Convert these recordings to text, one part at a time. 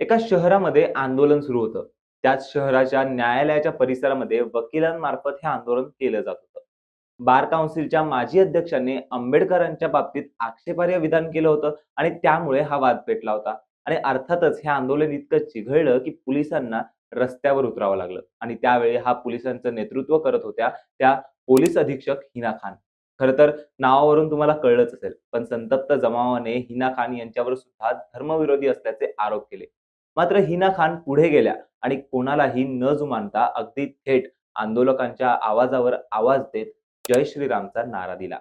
एका शहरामध्ये आंदोलन सुरू होतं. त्याच शहराच्या न्यायालयाच्या परिसरामध्ये वकिलांमार्फत हे आंदोलन केलं जात होतं. बार काउन्सिलच्या माजी अध्यक्षांनी आंबेडकरांच्या बाबतीत आक्षेपार्ह विधान केलं होतं आणि त्यामुळे हा वाद पेटला होता. आणि अर्थातच हे आंदोलन इतकं चिघळलं की पोलिसांना रस्त्यावर उतरावं लागलं. आणि त्यावेळी हा पोलिसांचं नेतृत्व करत होत्या त्या पोलीस अधीक्षक हिना खान. खर तर नावावरून तुम्हाला कळलंच असेल पण संतप्त जमावाने हिना खान यांच्यावर सुद्धा धर्मविरोधी असल्याचे आरोप केले. मात्र हिना खान पुढे गेल्या आणि कोणालाही न जुमानता अगदी थेट आंदोलकांच्या आवाजावर आवाज देत जय श्रीरामचा नारा दिला.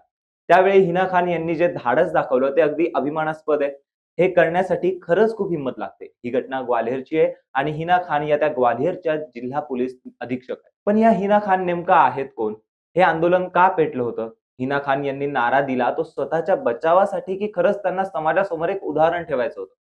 त्यावेळी हिना खान यांनी जे धाडस दाखवलं ते अगदी अभिमानास्पद आहे. हे करण्यासाठी खरंच खूप हिंमत लागते. ही घटना ग्वाल्हेरची आहे आणि हिना खान या त्या ग्वाल्हेरच्या जिल्हा पोलीस अधीक्षक आहेत. पण या हिना खान नेमका आहेत कोण? हे आंदोलन का पेटलं होतं? हिना खान यांनी नारा दिला तो स्वतःच्या बचावासाठी की खरंच त्यांना समाजासमोर एक उदाहरण ठेवायचं होतं?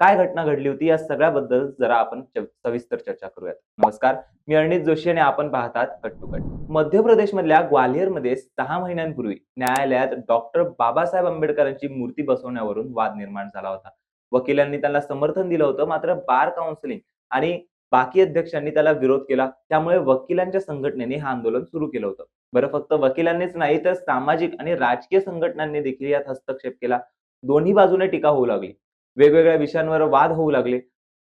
काय घटना घडली होती या सगळ्याबद्दल जरा आपण च- सविस्तर चर्चा करूयात. नमस्कार मी अनित जोशी आणि आपण पाहतात कट टू कट मध्य प्रदेशमधल्या ग्वालियरमध्ये सहा महिन्यांपूर्वी न्यायालयात डॉक्टर बाबासाहेब आंबेडकरांची मूर्ती बसवण्यावरून वाद निर्माण झाला होता. वकिलांनी त्यांना समर्थन दिलं होतं मात्र बार काउन्सिलिंग आणि बाकी अध्यक्षांनी त्याला विरोध केला. त्यामुळे वकिलांच्या संघटनेने हे आंदोलन सुरू केलं होतं. बरं फक्त वकिलांनीच नाही तर सामाजिक आणि राजकीय संघटनांनी देखील यात हस्तक्षेप केला. दोन्ही बाजूने टीका होऊ लागली. वेगवेगळ्या विषयांवर वाद होऊ लागले.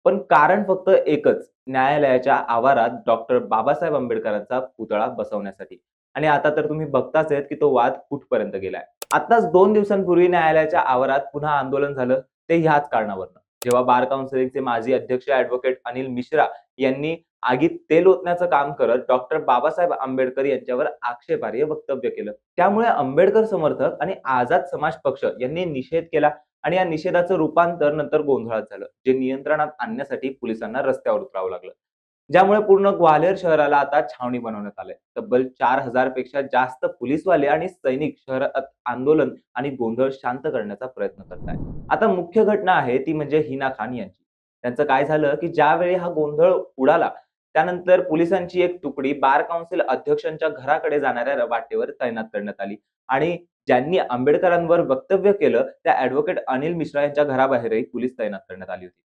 पण कारण फक्त एकच न्यायालयाच्या आवारात डॉक्टर बाबासाहेब आंबेडकरांचा पुतळा बसवण्यासाठी. आणि आता तर तुम्ही बघताच आहेत की तो वाद कुठपर्यंत गेलाय. आताच दोन दिवसांपूर्वी न्यायालयाच्या आवारात पुन्हा आंदोलन झालं ते ह्याच कारणावरनं. जेव्हा बार काउन्सिलिंगचे माजी अध्यक्ष ऍडव्होकेट अनिल मिश्रा यांनी आगीत तेल ओतण्याचं काम करत डॉक्टर बाबासाहेब आंबेडकर यांच्यावर आक्षेपार्ह वक्तव्य केलं. त्यामुळे आंबेडकर समर्थक आणि आझाद समाज पक्ष यांनी निषेध केला आणि या निषेधाचं रूपांतर नंतर गोंधळात झालं जे नियंत्रणात आणण्यासाठी पोलिसांना रस्त्यावर उतरावं लागलं. ज्यामुळे पूर्ण ग्वाल्हेर शहराला आता छावणी बनवण्यात आलंय. तब्बल चार हजारपेक्षा जास्त पोलीसवाले आणि सैनिक शहरात आंदोलन आणि गोंधळ शांत करण्याचा प्रयत्न करत आहे आता मुख्य घटना आहे ती म्हणजे हिना खान यांची. त्यांचं काय झालं की ज्यावेळी हा गोंधळ उडाला त्यानंतर पोलिसांची एक तुकडी बार काउन्सिल अध्यक्षांच्या घराकडे जाणाऱ्या वाटेवर तैनात करण्यात आली. आणि ज्यांनी आंबेडकरांवर वक्तव्य केलं त्या ऍडव्होकेट अनिल मिश्रा यांच्या घराबाहेरही पोलीस तैनात करण्यात आली होती.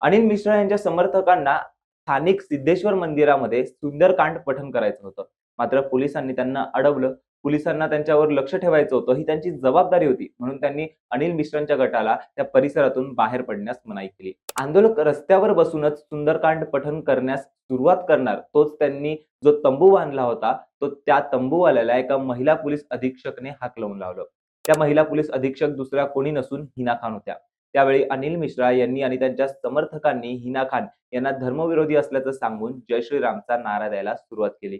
अनिल मिश्रा यांच्या समर्थकांना स्थानिक सिद्धेश्वर मंदिरामध्ये सुंदरकांड पठण करायचं होतं. मात्र पोलिसांनी त्यांना अडवलं. पोलिसांना त्यांच्यावर लक्ष ठेवायचं होतं. ही त्यांची जबाबदारी होती. म्हणून त्यांनी अनिल मिश्रांच्या गटाला त्या परिसरातून बाहेर पडण्यास मनाई केली. आंदोलक रस्त्यावर बसूनच सुंदरकांड पठन करण्यास सुरुवात करणार तोच त्यांनी जो तंबू बांधला होता तो त्या तंबूवाल्याला एका महिला पोलीस अधीक्षकने हाक लावून लावलं. त्या महिला पोलीस अधीक्षक दुसऱ्या कोणी नसून हिना खान होत्या. त्यावेळी अनिल मिश्रा यांनी आणि त्यांच्या समर्थकांनी हिना खान यांना धर्मविरोधी असल्याचं सांगून जय श्रीरामचा नारा द्यायला सुरुवात केली.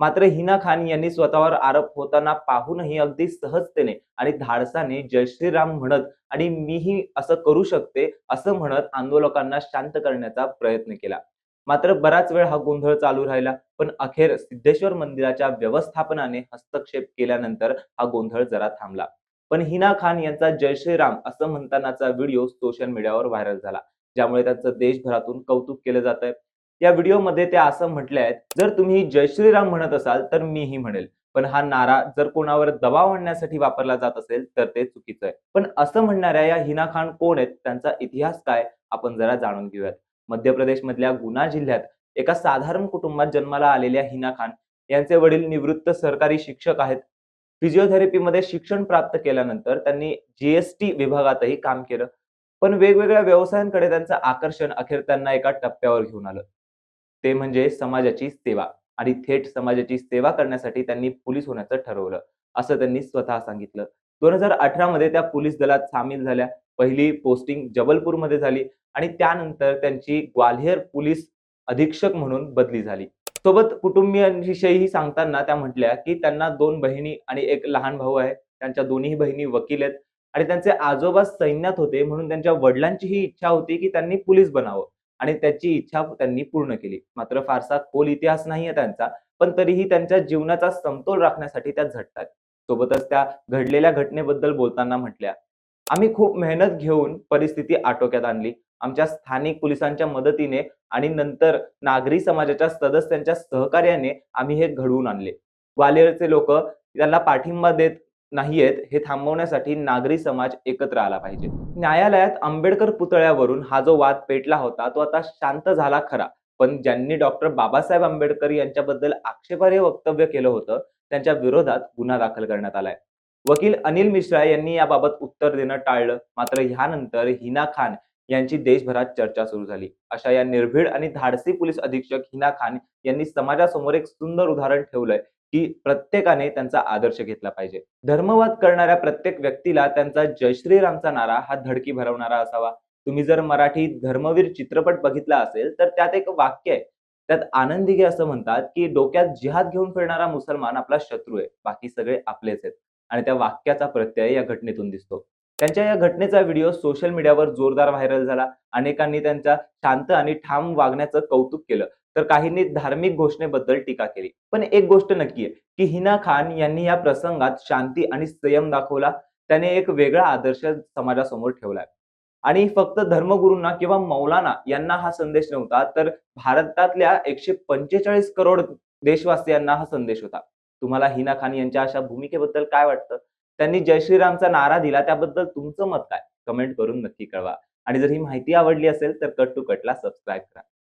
मात्र हिना खान यांनी स्वतःवर आरोप होताना पाहूनही अगदी सहजतेने आणि धाडसाने जय श्रीराम म्हणत आणि मीही असं करू शकते असं म्हणत आंदोलकांना शांत करण्याचा प्रयत्न केला. मात्र बराच वेळ हा गोंधळ चालू राहिला पण अखेर सिद्धेश्वर मंदिराच्या व्यवस्थापनाने हस्तक्षेप केल्यानंतर हा गोंधळ जरा थांबला. पण हिना खान यांचा जय श्रीराम असं म्हणतानाचा व्हिडिओ सोशल मीडियावर व्हायरल झाला ज्यामुळे त्यांचं देशभरातून कौतुक केलं जात आहे या व्हिडिओमध्ये ते असं म्हटले आहेत जर तुम्ही जय श्रीराम म्हणत असाल तर मीही म्हणेल. पण हा नारा जर कोणावर दबाव आणण्यासाठी वापरला जात असेल तर ते चुकीचं आहे. पण असं म्हणणाऱ्या या हिना खान कोण आहेत त्यांचा इतिहास काय आपण जरा जाणून घेऊयात. मध्य प्रदेशमधल्या गुना जिल्ह्यात एका साधारण कुटुंबात जन्माला आलेल्या हिना खान यांचे वडील निवृत्त सरकारी शिक्षक आहेत. फिजिओथेरपीमध्ये शिक्षण प्राप्त केल्यानंतर त्यांनी जीएसटी विभागातही काम केलं. पण वेगवेगळ्या व्यवसायांकडे त्यांचं आकर्षण अखेर त्यांना एका टप्प्यावर घेऊन आलं. ते म्हणजे समाजाची सेवा आणि थेट समाजाची सेवा करण्यासाठी त्यांनी पोलीस होण्याचं ठरवलं असं त्यांनी स्वतः सांगितलं. दोन हजार अठरा मध्ये त्या पोलीस दलात सामील झाल्या. पहिली पोस्टिंग जबलपूरमध्ये झाली आणि त्यानंतर त्यांची ग्वाल्हेर पोलीस अधीक्षक म्हणून बदली झाली. सोबत कुटुंबियांविषयीही सांगताना त्या म्हटल्या की त्यांना दोन बहिणी आणि एक लहान भाऊ आहे. त्यांच्या दोन्ही बहिणी वकील आहेत आणि त्यांचे आजोबा सैन्यात होते म्हणून त्यांच्या वडिलांची ही इच्छा होती की त्यांनी पोलीस बनावं. आणि त्याची इच्छा त्यांनी पूर्ण केली. मात्र फारसा खोल इतिहास नाहीये त्यांचा पण तरीही त्यांच्या जीवनाचा समतोल राखण्यासाठी त्या झटतात. सोबतच त्या घडलेल्या घटनेबद्दल बोलताना म्हटल्या आम्ही खूप मेहनत घेऊन परिस्थिती आटोक्यात आणली. आमच्या स्थानिक पोलिसांच्या मदतीने आणि नंतर नागरी समाजाच्या सदस्यांच्या सहकार्याने आम्ही हे घडवून आणले. ग्वालियरचे लोक त्यांना पाठिंबा देत नाहीयेत हे थांबवण्यासाठी नागरी समाज एकत्र आला पाहिजे. न्यायालयात आंबेडकर पुतळ्यावरून हा जो वाद पेटला होता तो आता शांत झाला खरा. पण ज्यांनी डॉक्टर बाबासाहेब आंबेडकर यांच्याबद्दल आक्षेपार्ह वक्तव्य केलं होतं त्यांच्या विरोधात गुन्हा दाखल करण्यात आलाय. वकील अनिल मिश्रा यांनी याबाबत उत्तर देणं टाळलं. मात्र ह्यानंतर हिना खान यांची देशभरात चर्चा सुरू झाली. अशा या निर्भीड आणि धाडसी पोलीस अधीक्षक हिना खान यांनी समाजासमोर एक सुंदर उदाहरण ठेवलंय. की प्रत्येकाने त्यांचा आदर्श घेतला पाहिजे. धर्मवाद करणाऱ्या प्रत्येक व्यक्तीला त्यांचा जय श्रीरामचा नारा हा धडकी भरवणारा असावा. तुम्ही जर मराठी धर्मवीर चित्रपट बघितला असेल तर त्यात एक वाक्य आहे. त्यात आनंदी घे असं म्हणतात की डोक्यात जिहाद घेऊन फिरणारा मुसलमान आपला शत्रू आहे. बाकी सगळे आपलेच आहेत. आणि त्या वाक्याचा प्रत्यय या घटनेतून दिसतो. त्यांच्या या घटनेचा व्हिडिओ सोशल मीडियावर जोरदार व्हायरल झाला. अनेकांनी त्यांच्या शांत आणि ठाम वागण्याचं कौतुक केलं. तर काहींनी धार्मिक घोषणेबद्दल टीका केली. पण एक गोष्ट नक्की आहे की हिना खान यांनी या प्रसंगात शांती आणि संयम दाखवला. त्याने एक वेगळा आदर्श समाजासमोर ठेवलाय. आणि फक्त धर्मगुरूंना किंवा मौलाना यांना हा संदेश नव्हता तर भारतातल्या एकशे पंचेचाळीस करोड देशवासियांना हा संदेश होता. तुम्हाला हिना खान यांच्या अशा भूमिकेबद्दल काय वाटतं? त्यांनी जय श्रीरामचा नारा दिला त्याबद्दल तुमचं मत काय? कमेंट करून नक्की कळवा. आणि जर ही माहिती आवडली असेल तर कट टू कटला सबस्क्राईब करा.